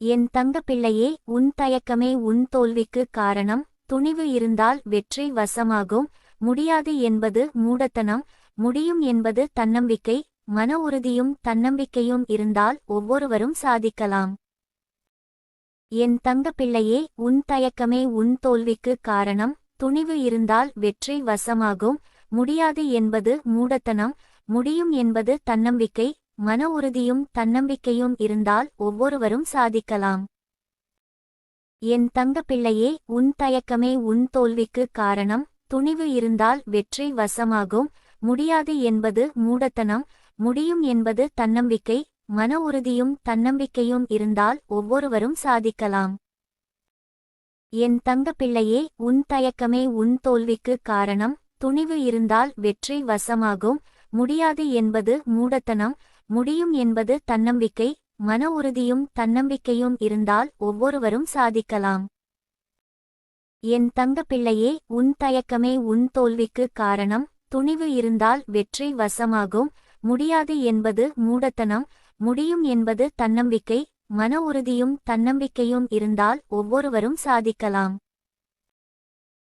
என் தங்க பிள்ளையே உன் தயக்கமே உன் தோல்விக்கு காரணம். துணிவு இருந்தால் வெற்றி வசமாகும். முடியாது என்பது மூடத்தனம். முடியும் என்பது தன்னம்பிக்கை. மன உறுதியும் தன்னம்பிக்கையும் இருந்தால் ஒவ்வொருவரும் சாதிக்கலாம். என் தங்க பிள்ளையே உன் தயக்கமே உன் தோல்விக்கு காரணம். துணிவு இருந்தால் வெற்றி வசமாகும். முடியாது என்பது மூடத்தனம். முடியும் என்பது தன்னம்பிக்கை. மன உறுதியும் தன்னம்பிக்கையும் இருந்தால் ஒவ்வொருவரும் சாதிக்கலாம். என் தங்க பிள்ளையே உன் தயக்கமே உன் தோல்விக்கு காரணம். துணிவு இருந்தால் வெற்றி வசமாகும். முடியாது என்பது மூடத்தனம். முடியும் என்பது தன்னம்பிக்கை. மன உறுதியும் தன்னம்பிக்கையும் இருந்தால் ஒவ்வொருவரும் சாதிக்கலாம். என் தங்க பிள்ளையே உன் தயக்கமே உன் தோல்விக்கு காரணம். துணிவு இருந்தால் வெற்றி வசமாகும். முடியாது என்பது மூடத்தனம். முடியும் என்பது தன்னம்பிக்கை மன உறுதியும் தன்னம்பிக்கையும் இருந்தால் ஒவ்வொருவரும் சாதிக்கலாம். என் தங்க பிள்ளையே உன் தயக்கமே உன் தோல்விக்கு காரணம் துணிவு இருந்தால் வெற்றி வசமாகும் முடியாது என்பது மூடத்தனம் முடியும் என்பது தன்னம்பிக்கை மன உறுதியும் தன்னம்பிக்கையும் இருந்தால் ஒவ்வொருவரும் சாதிக்கலாம்.